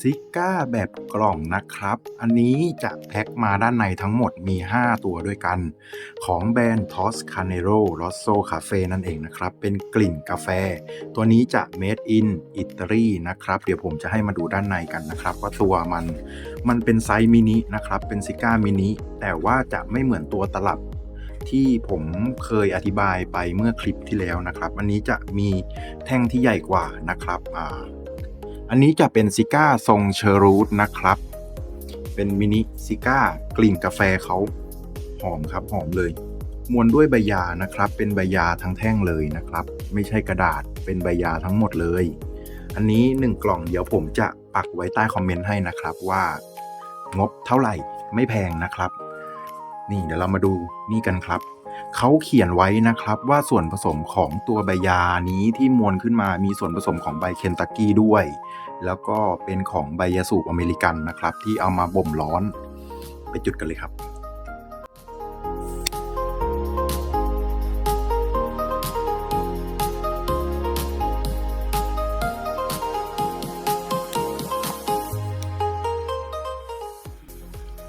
ซิก้าแบบกล่องนะครับ อันนี้จะแพ็คมาด้านในทั้งหมดมี 5 ตัวด้วยกัน ของแบรนด์ Toscanero Rosso Cafe นั่นเองนะครับ เป็นกลิ่นกาแฟ ตัวนี้จะ made in Italy นะครับ เดี๋ยวผมจะให้มาดูด้านในกันนะครับ ว่าตัวมัน มันเป็นไซส์มินินะครับ เป็นซิก้ามินิ แต่ว่าจะไม่เหมือนตัวตลับที่ผมเคยอธิบายไปเมื่อคลิปที่แล้วนะครับ อันนี้จะมีแท่งที่ใหญ่กว่านะครับ อ่า อันนี้จะเป็นซิก้าทรงเชอรูทนะครับ เป็นมินิซิก้ากลิ่นกาแฟเขาหอมครับหอมเลยมวนด้วยใบยานะครับ เป็นใบยาทั้งแท่งเลยนะครับ ไม่ใช่กระดาษเป็นใบยาทั้งหมดเลย อันนี้ 1 กล่องเดี๋ยวผมจะปักไว้ใต้คอมเมนต์ให้นะครับว่างบเท่าไหร่ไม่แพงนะครับ นี่เดี๋ยวเรามาดูนี่กันครับ เขาเขียนไว้นะครับว่าส่วนผสมของตัวใบยานี้ที่มวลขึ้นมามีส่วนผสมของใบเคนตักกี้ด้วย แล้วก็เป็นของใบยาสูบอเมริกันนะครับ ที่เอามาบ่มร้อน ไปจุดกันเลยครับ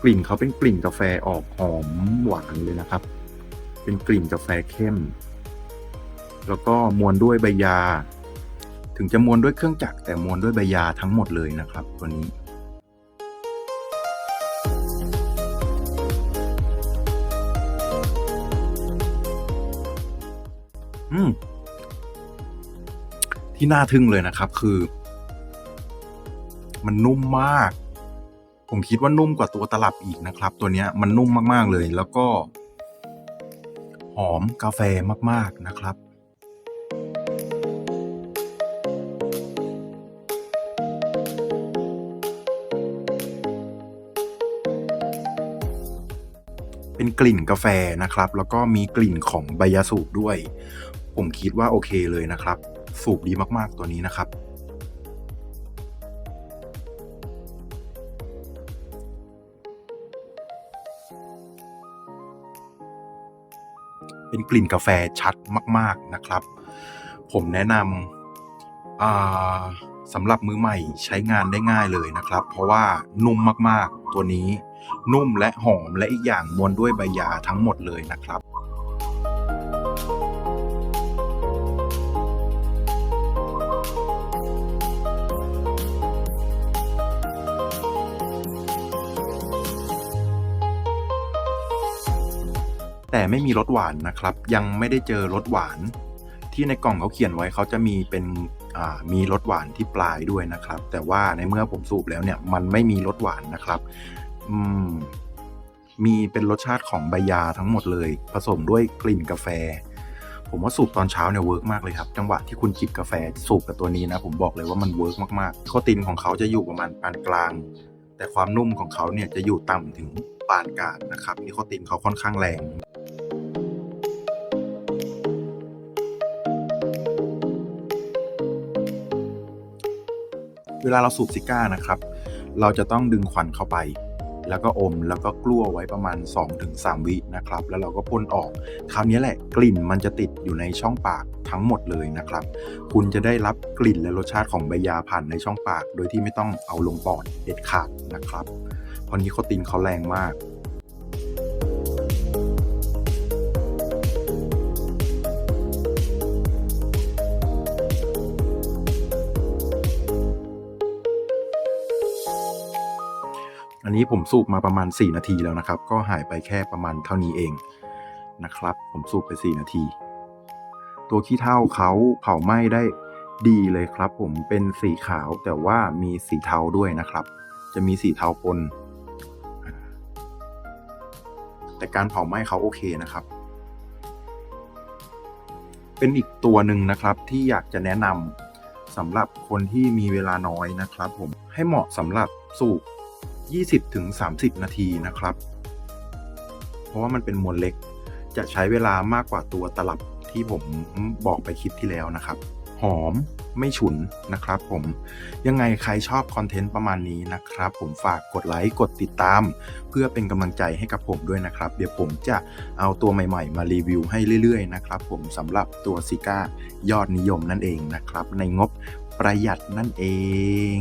กลิ่นเขาเป็นกลิ่นกาแฟออกหอมหวานเลยนะครับ เป็นกลิ่นกาแฟเข้ม แล้วก็มวนด้วยใบยา ถึงจะมวนด้วยเครื่องจักรแต่มวนด้วยใบยาทั้งหมดเลยนะครับ ตัวนี้อืมที่น่าทึ่งเลยนะครับ คือ มันนุ่มมาก ผมคิดว่านุ่มกว่าตัวตลับอีกนะครับ ตัวเนี้ยมันนุ่มมากๆเลย แล้วก็ หอมกาแฟมาก ๆ นะครับ เป็นกลิ่นกาแฟนะครับ แล้วก็มีกลิ่นของใบยาสูบด้วย ผมคิดว่าโอเคเลยนะครับ สูบดีมาก ๆ ตัวนี้นะครับ เป็นกลิ่นกาแฟชัดมาก ๆนะครับ ผมแนะนำสำหรับมือใหม่ใช้งานได้ง่ายเลยนะครับ เพราะว่านุ่มมากๆตัวนี้นุ่มและหอมและอีกอย่างมวลด้วยใบยาทั้งหมดเลยนะครับ แต่ไม่มีรสหวานนะครับ ยังไม่ได้เจอรสหวาน ที่ในกล่องเขาเขียนไว้เขาจะมีเป็นมีรสหวานที่ปลายด้วยนะครับ แต่ว่าในเมื่อผมสูบแล้วเนี่ยมันไม่มีรสหวานนะครับมมีเป็นรสชาติของใบยาทั้งหมดเลย ผสมด้วยกลิ่นกาแฟ ผมว่าสูบตอนเช้าเนี่ยเวิร์กมากเลยครับ จังหวะที่คุณจิบกาแฟสูบกับตัวนี้นะ ผมบอกเลยว่ามันเวิร์กมากๆโคตินของเขาจะอยู่ประมาณปานกลาง แต่ความนุ่มของเขาเนี่ยจะอยู่ต่ำถึงปานกลางนะครับนิโคตินเขาค่อนข้างแรง เวลาเราสูบซิก้านะครับ เราจะต้องดึงควันเข้าไป แล้วก็อมแล้วก็กลั้วไว้ประมาณ 2-3 วินะครับ แล้วเราก็พ่นออก คราวนี้แหละกลิ่นมันจะติดอยู่ในช่องปากทั้งหมดเลยนะครับ คุณจะได้รับกลิ่นและรสชาติของใบยาผ่านในช่องปาก โดยที่ไม่ต้องเอาลงปอดเด็ดขาดนะครับเพราะนิโคตินเขาแรงมาก นนี้ผมสูบมาประมาณ 4 นาทีแล้วนะครับ ก็หายไปแค่ประมาณเท่านี้เองนะครับ ผมสูบไป 4 นาที ตัวขี้เถ้าเขาเผาไหม้ได้ดีเลยครับ ผมเป็นสีขาวแต่ว่ามีสีเทาด้วยนะครับ จะมีสีเทาปน แต่การเผาไหม้เขาโอเคนะครับ เป็นอีกตัวหนึ่งนะครับที่อยากจะแนะนำสำหรับคนที่มีเวลาน้อยนะครับ ผมให้เหมาะสำหรับสูบ 20-30 นาทีนะครับ เพราะว่ามันเป็นมวลเล็กจะใช้เวลามากกว่าตัวตลับที่ผมบอกไปคลิปที่แล้วนะครับ หอมไม่ฉุนนะครับผมยังไงใครชอบคอนเทนต์ประมาณนี้นะครับ ผมฝากกดไลค์กดติดตาม เพื่อเป็นกำลังใจให้กับผมด้วยนะครับ เดี๋ยวผมจะเอาตัวใหม่ๆ มารีวิวให้เรื่อยๆนะครับผมสำหรับตัวซิก้ายอดนิยมนั่นเองนะครับ ในงบประหยัดนั่นเอง